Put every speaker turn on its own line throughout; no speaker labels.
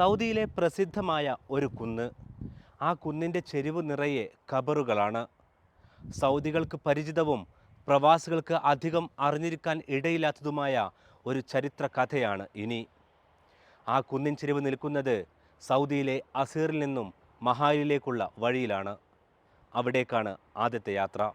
സൗദിയിലെ പ്രസിദ്ധമായ ഒരു കുന്ന്. ആ കുന്നിന്റെ ചെരിവ് നിറയെ ഖബറുകളാണ്. സൗദികൾക്ക് പരിചിതവും പ്രവാസികൾക്ക് അധികം അറിഞ്ഞിരിക്കാൻ ഇടയില്ലാത്തതുമായ ഒരു ചരിത്ര കഥയാണ് ഇനി. ആ കുന്നിൻ ചെരിവ് നിൽക്കുന്നത് സൗദിയിലെ അസീറിൽ നിന്നും മഹാലിലേക്കുള്ള വഴിയിലാണ്. അവിടേക്കാണ് ആദ്യത്തെ യാത്ര.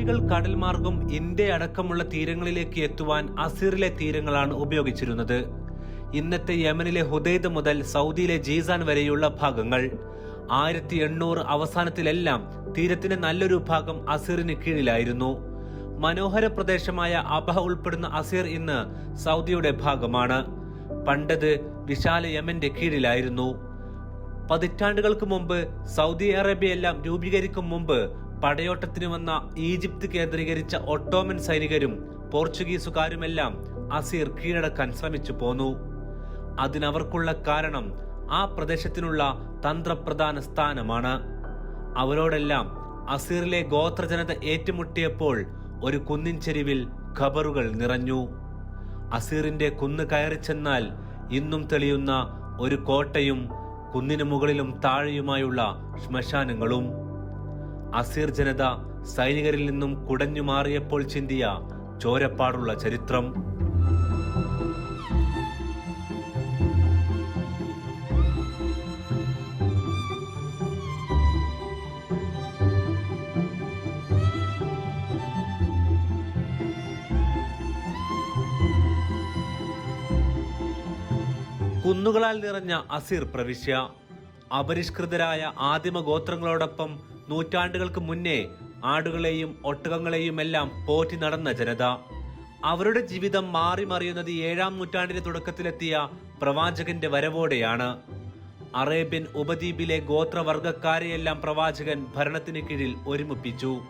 അറബികൾ കടൽ മാർഗം ഇന്ത്യ അടക്കമുള്ള തീരങ്ങളിലേക്ക് എത്തുവാൻ അസീറിലെ തീരങ്ങളാണ് ഉപയോഗിച്ചിരുന്നത്. ഇന്നത്തെ യമനിലെ ഹുദൈദ് മുതൽ സൗദിയിലെ ജീസാൻ വരെയുള്ള ഭാഗങ്ങൾ. ആയിരത്തി എണ്ണൂറ് അവസാനത്തിലെല്ലാം തീരത്തിന്റെ നല്ലൊരു ഭാഗം അസീറിന് കീഴിലായിരുന്നു. മനോഹര പ്രദേശമായ അബഹ ഉൾപ്പെടുന്ന അസീർ ഇന്ന് സൗദിയുടെ ഭാഗമാണ്. പണ്ടത് വിശാല യമന്റെ കീഴിലായിരുന്നു. പതിറ്റാണ്ടുകൾക്ക് മുമ്പ് സൗദി അറേബ്യയെല്ലാം രൂപീകരിക്കും മുമ്പ് പടയോട്ടത്തിന് വന്ന ഈജിപ്ത് കേന്ദ്രീകരിച്ച ഒട്ടോമൻ സൈനികരും പോർച്ചുഗീസുകാരുമെല്ലാം അസീർ കീഴടക്കാൻ ശ്രമിച്ചു പോന്നു. അതിനവർക്കുള്ള കാരണം ആ പ്രദേശത്തിനുള്ള തന്ത്രപ്രധാന സ്ഥാനമാണ്. അവരോടെല്ലാം അസീറിലെ ഗോത്രജനത ഏറ്റുമുട്ടിയപ്പോൾ ഒരു കുന്നിൻ ചെരിവിൽ ഖബറുകൾ നിറഞ്ഞു. അസീറിന്റെ കുന്ന് കയറി ചെന്നാൽ ഇന്നും തെളിയുന്ന ഒരു കോട്ടയും കുന്നിനു മുകളിലും താഴെയുമായുള്ള ശ്മശാനങ്ങളും. അസീർ ജനത സൈനികരിൽ നിന്നും കുടഞ്ഞു മാറിയപ്പോൾ ചിന്തിയ ചോരപ്പാടുള്ള ചരിത്രം. കുന്നുകളാൽ നിറഞ്ഞ അസീർ പ്രവിശ്യ അപരിഷ്കൃതരായ ആദിമ ഗോത്രങ്ങളോടൊപ്പം നൂറ്റാണ്ടുകൾക്ക് മുന്നേ ആടുകളെയും ഒട്ടകങ്ങളെയും എല്ലാം പോറ്റി നടന്ന ജനത. അവരുടെ ജീവിതം മാറി മറിയുന്നത് ഏഴാം നൂറ്റാണ്ടിന്റെ തുടക്കത്തിലെത്തിയ പ്രവാചകന്റെ വരവോടെയാണ്. അറേബ്യൻ ഉപദ്വീപിലെ ഗോത്രവർഗക്കാരെയെല്ലാം പ്രവാചകൻ ഭരണത്തിന് കീഴിൽ ഒരുമിപ്പിച്ചു.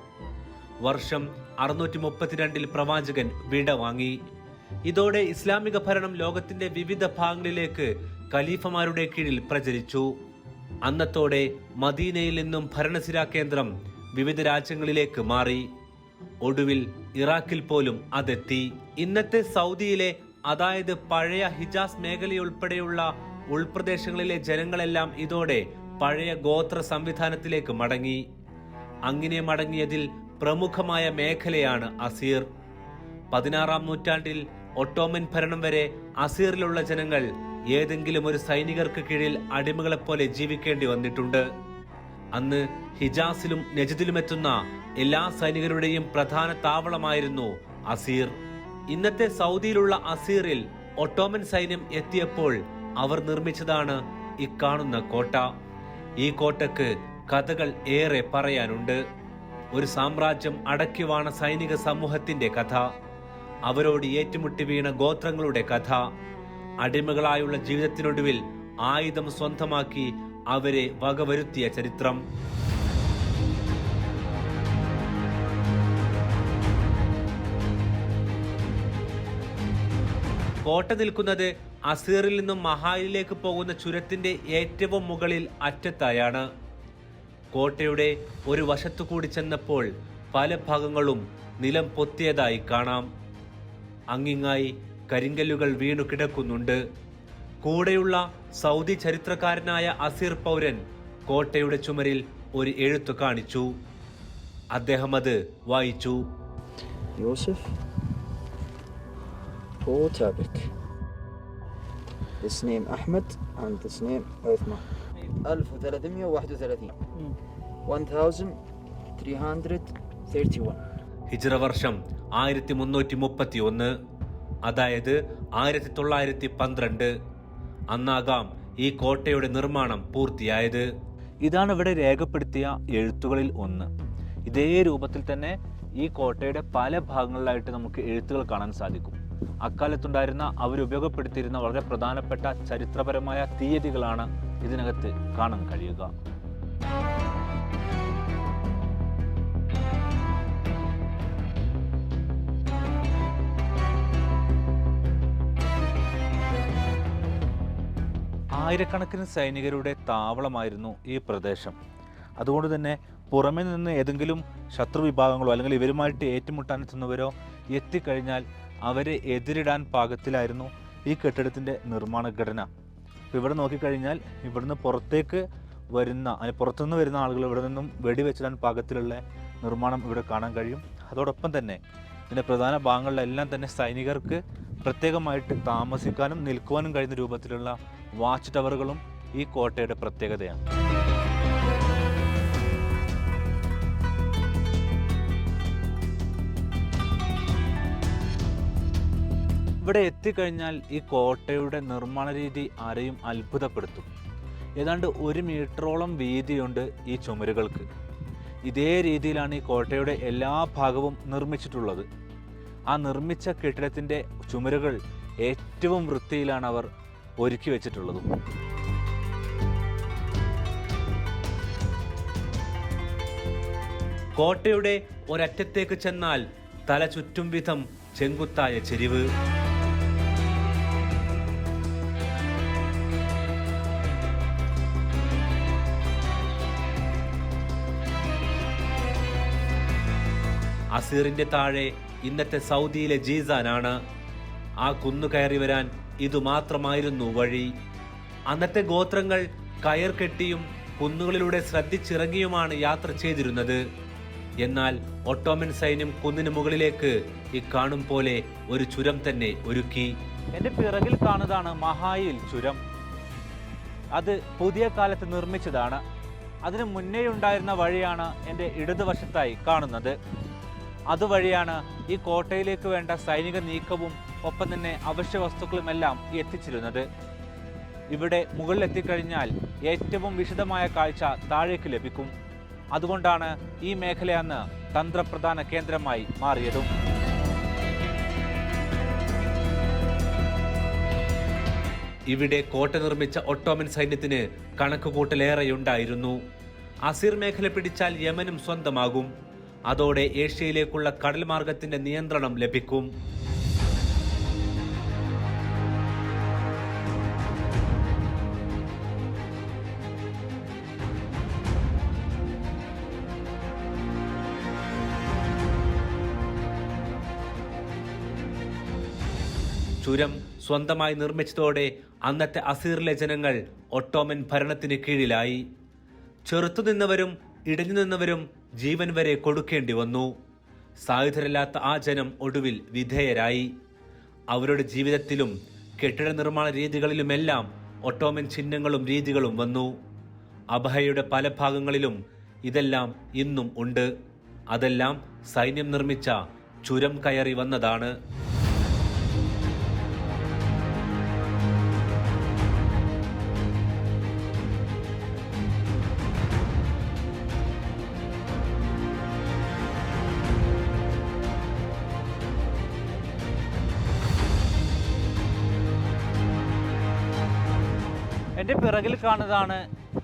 വർഷം അറുന്നൂറ്റി മുപ്പത്തിരണ്ടിൽ പ്രവാചകൻ വിട വാങ്ങി. ഇതോടെ ഇസ്ലാമിക ഭരണം ലോകത്തിന്റെ വിവിധ ഭാഗങ്ങളിലേക്ക് ഖലീഫമാരുടെ കീഴിൽ പ്രചരിച്ചു. അന്നത്തോടെ മദീനയിൽ നിന്നും ഭരണസിരാ കേന്ദ്രം വിവിധ രാജ്യങ്ങളിലേക്ക് മാറി. ഒടുവിൽ ഇറാഖിൽ പോലും അതെത്തി. ഇന്നത്തെ സൗദിയിലെ അതായത് പഴയ ഹിജാസ് മേഖലയുൾപ്പെടെയുള്ള ഉൾപ്രദേശങ്ങളിലെ ജനങ്ങളെല്ലാം ഇതോടെ പഴയ ഗോത്ര സംവിധാനത്തിലേക്ക് മടങ്ങി. അങ്ങനെ മടങ്ങിയതിൽ പ്രമുഖമായ മേഖലയാണ് അസീർ. പതിനാറാം നൂറ്റാണ്ടിൽ ഒട്ടോമൻ ഭരണം വരെ അസീറിലുള്ള ജനങ്ങൾ ഏതെങ്കിലും ഒരു സൈനികർക്ക് കീഴിൽ അടിമകളെപ്പോലെ ജീവിക്കേണ്ടി വന്നിട്ടുണ്ട്. അന്ന് ഹിജാസിലും നജദിലുമെത്തുന്ന എല്ലാ സൈനികരുടെയും പ്രധാന താവളമായിരുന്നു അസീർ. ഇന്നത്തെ സൗദിയിലുള്ള അസീറിൽ ഒട്ടോമൻ സൈന്യം എത്തിയപ്പോൾ അവർ നിർമ്മിച്ചതാണ് ഇക്കാണുന്ന കോട്ട. ഈ കോട്ടയ്ക്ക് കഥകൾ ഏറെ പറയാനുണ്ട്. ഒരു സാമ്രാജ്യം അടക്കിവാണ സൈനിക സമൂഹത്തിന്റെ കഥ. അവരോട് ഏറ്റുമുട്ടി വീണ ഗോത്രങ്ങളുടെ കഥ. അടിമകളായുള്ള ജീവിതത്തിനൊടുവിൽ ആയുധം സ്വന്തമാക്കി അവരെ വകവരുത്തിയ ചരിത്രം. കോട്ട നിൽക്കുന്നത് അസീറിൽ നിന്നും മഹായിലേക്ക് പോകുന്ന ചുരത്തിന്റെ ഏറ്റവും മുകളിൽ അറ്റത്തായാണ്. കോട്ടയുടെ ഒരു വശത്തു കൂടി ചെന്നപ്പോൾ പല ഭാഗങ്ങളും നിലം പൊത്തിയതായി കാണാം. അങ്ങിങ്ങായി കരിങ്കല്ലുകൾ വീണു കിടക്കുന്നുണ്ട്. കൂടെയുള്ള സൗദി ചരിത്രകാരനായ അസീർ പൗരൻ കോട്ടയുടെ ചുമരിൽ ഒരു എഴുത്തു കാണിച്ചു. അദ്ദേഹം അത് വായിച്ചു.
യോസഫ് This name Ahmed and this name 1331 1331
ഹിജ്ര വർഷം ആയിരത്തി മുന്നൂറ്റി മുപ്പത്തി ഒന്ന് അതായത് ആയിരത്തി തൊള്ളായിരത്തി പന്ത്രണ്ട് അന്നാകാം ഈ കോട്ടയുടെ നിർമ്മാണം പൂർത്തിയായത്. ഇതാണ് ഇവിടെ രേഖപ്പെടുത്തിയ എഴുത്തുകളിൽ ഒന്ന്. ഇതേ രൂപത്തിൽ തന്നെ ഈ കോട്ടയുടെ പല ഭാഗങ്ങളിലായിട്ട് നമുക്ക് എഴുത്തുകൾ കാണാൻ സാധിക്കും. അക്കാലത്തുണ്ടായിരുന്ന അവരുപയോഗപ്പെടുത്തിയിരുന്ന വളരെ പ്രധാനപ്പെട്ട ചരിത്രപരമായ തീയതികളാണ് ഇതിനകത്ത് കാണാൻ കഴിയുക.
ആയിരക്കണക്കിന് സൈനികരുടെ താവളമായിരുന്നു ഈ പ്രദേശം. അതുകൊണ്ട് തന്നെ പുറമെ നിന്ന് ഏതെങ്കിലും ശത്രു വിഭാഗങ്ങളോ അല്ലെങ്കിൽ ഇവരുമായിട്ട് ഏറ്റുമുട്ടാൻ എത്തുന്നവരോ എത്തിക്കഴിഞ്ഞാൽ അവരെ എതിരിടാൻ പാകത്തിലായിരുന്നു ഈ കെട്ടിടത്തിന്റെ നിർമ്മാണ ഘടന അപ്പോൾ ഇവിടെ നോക്കിക്കഴിഞ്ഞാൽ ഇവിടുന്ന് പുറത്തേക്ക് വരുന്ന അല്ലെങ്കിൽ പുറത്തുനിന്ന് വരുന്ന ആളുകൾ ഇവിടെ നിന്നും വെടിവെച്ചിടാൻ പാകത്തിലുള്ള നിർമ്മാണം ഇവിടെ കാണാൻ കഴിയും. അതോടൊപ്പം തന്നെ ഇതിന്റെ പ്രധാന ഭാഗങ്ങളിലെല്ലാം തന്നെ സൈനികർക്ക് പ്രത്യേകമായിട്ട് താമസിക്കാനും നിൽക്കുവാനും കഴിയുന്ന രൂപത്തിലുള്ള വാച്ച് ടവറുകളും ഈ കോട്ടയുടെ പ്രത്യേകതയാണ്. ഇവിടെ എത്തിക്കഴിഞ്ഞാൽ ഈ കോട്ടയുടെ നിർമ്മാണ രീതി ആരെയും അത്ഭുതപ്പെടുത്തും. ഏതാണ്ട് ഒരു മീറ്ററോളം വീതിയുണ്ട് ഈ ചുമരുകൾക്ക്. ഇതേ രീതിയിലാണ് ഈ കോട്ടയുടെ എല്ലാ ഭാഗവും നിർമ്മിച്ചിട്ടുള്ളത്. ആ നിർമ്മിച്ച കെട്ടിടത്തിന്റെ ചുമരുകൾ ഏറ്റവും വൃത്തിയിലാണ് അവർ ഒരുക്കി വെച്ചിട്ടുള്ളതും.
കോട്ടയുടെ ഒരറ്റത്തേക്ക് ചെന്നാൽ തല ചുറ്റും വിധം ചെങ്കുത്തായ ചെരിവ്. അസീറിന്റെ താഴെ ഇന്നത്തെ സൗദിയിലെ ജീസാനാണ്. ആ കുന്നു കയറി വരാൻ ഇതുമാത്രമായിരുന്നു വഴി. അന്നത്തെ ഗോത്രങ്ങൾ കയർ കെട്ടിയും കുന്നുകളിലൂടെ ശ്രദ്ധിച്ചിറങ്ങിയുമാണ് യാത്ര ചെയ്തിരുന്നത്. എന്നാൽ ഒട്ടോമൻ സൈന്യം കുന്നിന് മുകളിലേക്ക് ഈ കാണും പോലെ ഒരു ചുരം തന്നെ ഒരുക്കി.
എന്റെ പിറകിൽ കാണുന്നതാണ് മഹായിൽ ചുരം. അത് പുതിയ കാലത്ത് നിർമ്മിച്ചതാണ്. അതിനു മുന്നേ ഉണ്ടായിരുന്ന വഴിയാണ് എന്റെ ഇടതുവശത്തായി കാണുന്നത്. അതുവഴിയാണ് ഈ കോട്ടയിലേക്ക് വേണ്ട സൈനിക നീക്കവും ഒപ്പം തന്നെ അവശ്യ വസ്തുക്കളുമെല്ലാം എത്തിച്ചിരുന്നത്. ഇവിടെ മുകളിൽ എത്തിക്കഴിഞ്ഞാൽ ഏറ്റവും വിശദമായ കാഴ്ച താഴേക്ക് ലഭിക്കും. അതുകൊണ്ടാണ് ഈ മേഖല അന്ന് തന്ത്രപ്രധാന കേന്ദ്രമായി മാറിയതും.
ഇവിടെ കോട്ട നിർമ്മിച്ച ഒട്ടോമൻ സൈന്യത്തിന് കണക്കുകൂട്ടലേറെയുണ്ടായിരുന്നു. അസിർ മേഖല പിടിച്ചാൽ യമനും സ്വന്തമാകും. അതോടെ ഏഷ്യയിലേക്കുള്ള കടൽ മാർഗത്തിന്റെ നിയന്ത്രണം ലഭിക്കും. ചുരം സ്വന്തമായി നിർമ്മിച്ചതോടെ അന്നത്തെ അസീറിലെ ജനങ്ങൾ ഒട്ടോമൻ ഭരണത്തിന് കീഴിലായി. ചെറുത്തുനിന്നവരും ഇടഞ്ഞു നിന്നവരും ജീവൻ വരെ കൊടുക്കേണ്ടി വന്നു. സായുധരല്ലാത്ത ആ ജനം ഒടുവിൽ വിധേയരായി. അവരുടെ ജീവിതത്തിലും കെട്ടിട നിർമ്മാണ രീതികളിലുമെല്ലാം ഒട്ടോമൻ ചിഹ്നങ്ങളും രീതികളും വന്നു. അബഹയുടെ പല ഭാഗങ്ങളിലും ഇതെല്ലാം ഇന്നും ഉണ്ട്. അതെല്ലാം സൈന്യം നിർമ്മിച്ച ചുരം കയറി വന്നതാണ്.
എന്റെ പിറകിൽ കാണുന്നതാണ്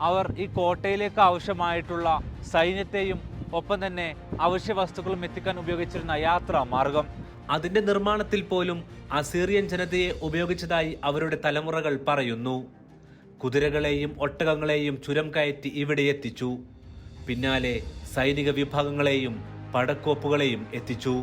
അവർ ഈ കോട്ടയിലേക്ക് ആവശ്യമായിട്ടുള്ള സൈന്യത്തെയും ഒപ്പം തന്നെ അവശ്യ വസ്തുക്കളും എത്തിക്കാൻ ഉപയോഗിച്ചിരുന്ന യാത്രാ മാർഗം.
അതിന്റെ നിർമ്മാണത്തിൽ പോലും അസീറിയൻ ജനതയെ ഉപയോഗിച്ചതായി അവരുടെ തലമുറകൾ പറയുന്നു. കുതിരകളെയും ഒട്ടകങ്ങളെയും ചുരം കയറ്റി ഇവിടെ എത്തിച്ചു. പിന്നാലെ സൈനിക വിഭാഗങ്ങളെയും പടക്കോപ്പുകളെയും എത്തിച്ചു.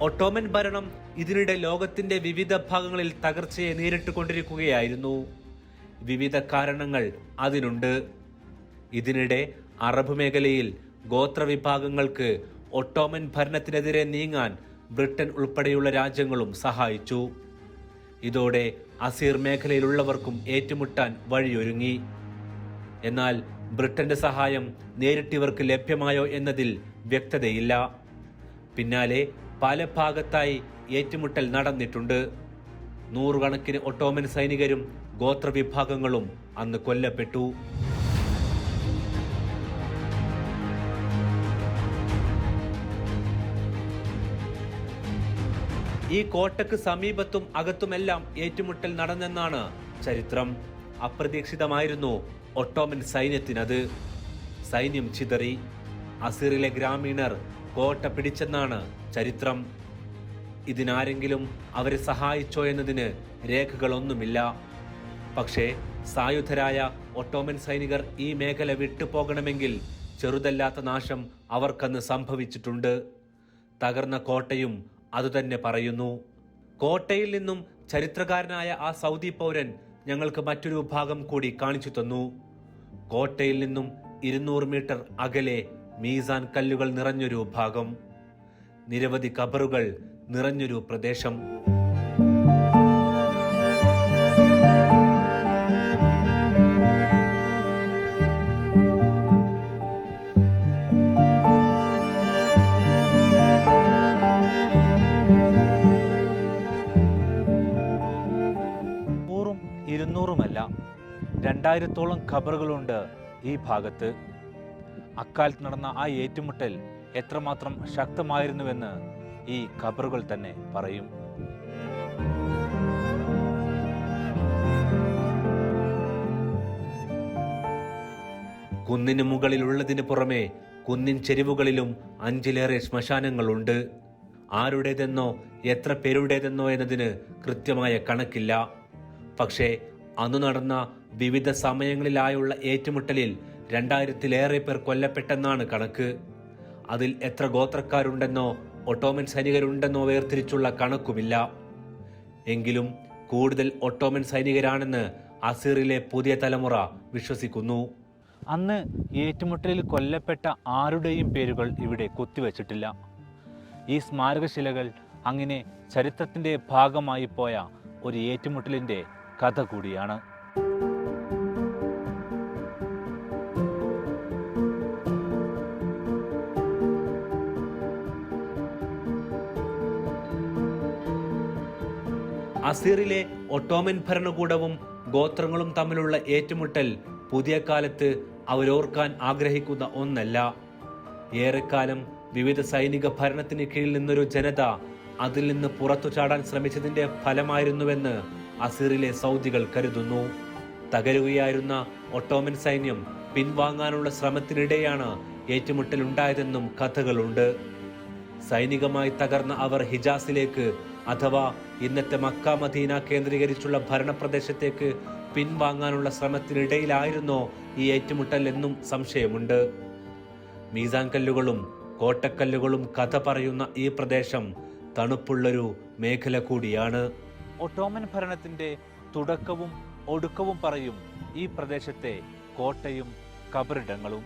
ഒട്ടോമൻ ഭരണം ഇതിനിടെ ലോകത്തിന്റെ വിവിധ ഭാഗങ്ങളിൽ തകർച്ചയെ നേരിട്ടുകൊണ്ടിരിക്കുകയായിരുന്നു. വിവിധ കാരണങ്ങൾ അതിനുണ്ട്. ഇതിനിടെ അറബ് മേഖലയിൽ ഗോത്രവിഭാഗങ്ങൾക്ക് ഒട്ടോമൻ ഭരണത്തിനെതിരെ നീങ്ങാൻ ബ്രിട്ടൻ ഉൾപ്പെടെയുള്ള രാജ്യങ്ങളും സഹായിച്ചു. ഇതോടെ അസീർ മേഖലയിലുള്ളവർക്കും ഏറ്റുമുട്ടാൻ വഴിയൊരുങ്ങി. എന്നാൽ ബ്രിട്ടന്റെ സഹായം നേരിട്ടിവർക്ക് ലഭ്യമായോ എന്നതിൽ വ്യക്തതയില്ല. പിന്നാലെ പല ഭാഗത്തായി ഏറ്റുമുട്ടൽ നടന്നിട്ടുണ്ട്. നൂറുകണക്കിന് ഒട്ടോമൻ സൈനികരും ഗോത്രവിഭാഗങ്ങളും അന്ന് കൊല്ലപ്പെട്ടു. ഈ കോട്ടയ്ക്ക് സമീപത്തും അകത്തുമെല്ലാം ഏറ്റുമുട്ടൽ നടന്നെന്നാണ് ചരിത്രം. അപ്രതീക്ഷിതമായിരുന്നു ഒട്ടോമൻ സൈന്യത്തിനത്. സൈന്യം ചിതറി. അസീറിലെ ഗ്രാമീണർ കോട്ട പിടിച്ചെന്നാണ് ചരിത്രം. ഇതിനാരെങ്കിലും അവരെ സഹായിച്ചോ എന്നതിന് രേഖകളൊന്നുമില്ല. പക്ഷേ സായുധരായ ഒട്ടോമൻ സൈനികർ ഈ മേഖല വിട്ടുപോകണമെങ്കിൽ ചെറുതല്ലാത്ത നാശം അവർക്കന്ന് സംഭവിച്ചിട്ടുണ്ട്. തകർന്ന കോട്ടയും അതുതന്നെ പറയുന്നു. കോട്ടയിൽ നിന്നും ചരിത്രകാരനായ ആ സൗദി പൗരൻ ഞങ്ങൾക്ക് മറ്റൊരു ഭാഗം കൂടി കാണിച്ചു തന്നു. കോട്ടയിൽ നിന്നും ഇരുന്നൂറ് മീറ്റർ അകലെ മീസാൻ കല്ലുകൾ നിറഞ്ഞൊരു ഭാഗം. നിരവധി കബറുകൾ നിറഞ്ഞൊരു പ്രദേശം.
നൂറും ഇരുന്നൂറുമല്ല രണ്ടായിരത്തോളം ഖബറുകളുണ്ട് ഈ ഭാഗത്ത്. അക്കാലത്ത് നടന്ന ആ ഏറ്റുമുട്ടൽ എത്രമാത്രം ശക്തമായിരുന്നുവെന്ന് ഈ ഖബറുകൾ തന്നെ പറയും.
കുന്നിന് മുകളിലുള്ളതിന് പുറമെ കുന്നിൻ ചെരിവുകളിലും അഞ്ചിലേറെ ശ്മശാനങ്ങളുണ്ട്. ആരുടേതെന്നോ എത്ര പേരുടേതെന്നോ എന്നതിന് കൃത്യമായ കണക്കില്ല. പക്ഷേ അന്നു നടന്ന വിവിധ സമയങ്ങളിലായുള്ള ഏറ്റുമുട്ടലിൽ രണ്ടായിരത്തിലേറെ പേർ കൊല്ലപ്പെട്ടെന്നാണ് കണക്ക്. അതിൽ എത്ര ഗോത്രക്കാരുണ്ടെന്നോ ഒട്ടോമൻ സൈനികരുണ്ടെന്നോ വേർതിരിച്ചുള്ള കണക്കുമില്ല. എങ്കിലും കൂടുതൽ ഒട്ടോമൻ സൈനികരാണെന്ന് അസീറിലെ പുതിയ തലമുറ വിശ്വസിക്കുന്നു.
അന്ന് ഏറ്റുമുട്ടലിൽ കൊല്ലപ്പെട്ട ആരുടെയും പേരുകൾ ഇവിടെ കൊത്തിവച്ചിട്ടില്ല. ഈ സ്മാരകശിലകൾ അങ്ങനെ ചരിത്രത്തിന്റെ ഭാഗമായി പോയ ഒരു ഏറ്റുമുട്ടലിന്റെ കഥ കൂടിയാണ്.
അസീറിലെ ഒട്ടോമൻ ഭരണകൂടവും ഗോത്രങ്ങളും തമ്മിലുള്ള ഏറ്റുമുട്ടൽ പുതിയ കാലത്ത് അവരോർക്കാൻ ആഗ്രഹിക്കുന്ന ഒന്നല്ല. ഏറെക്കാലം വിവിധ സൈനിക ഭരണത്തിന് കീഴിൽ നിന്നൊരു ജനത അതിൽ നിന്ന് പുറത്തു ചാടാൻ ശ്രമിച്ചതിന്റെ ഫലമായിരുന്നുവെന്ന് അസീറിലെ സൗദികൾ കരുതുന്നു. തകരുകയായിരുന്ന ഒട്ടോമൻ സൈന്യം പിൻവാങ്ങാനുള്ള ശ്രമത്തിനിടെയാണ് ഏറ്റുമുട്ടൽ ഉണ്ടായതെന്നും കഥകളുണ്ട്. സൈനികമായി തകർന്ന അവർ ഹിജാസിലേക്ക് അഥവാ ഇന്നത്തെ മക്ക മദീന കേന്ദ്രീകരിച്ചുള്ള ഭരണപ്രദേശത്തേക്ക് പിൻവാങ്ങാനുള്ള ശ്രമത്തിനിടയിലായിരുന്നോ ഈ ഏറ്റുമുട്ടൽ എന്നും സംശയമുണ്ട്. മീസാങ്കല്ലുകളും കോട്ടക്കല്ലുകളും കഥ പറയുന്ന ഈ പ്രദേശം തണുപ്പുള്ളൊരു മേഖല കൂടിയാണ്.
ഒട്ടോമൻ ഭരണത്തിന്റെ തുടക്കവും ഒടുക്കവും പറയും ഈ പ്രദേശത്തെ കോട്ടയും കബറിടങ്ങളും.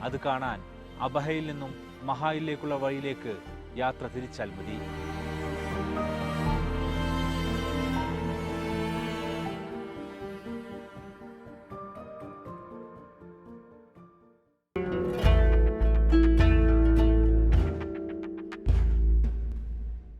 അത് കാണാൻ അബഹയിൽ നിന്നും മഹായിലേക്കുള്ള വഴിയിലേക്ക് യാത്ര തിരിച്ചാൽ മതി.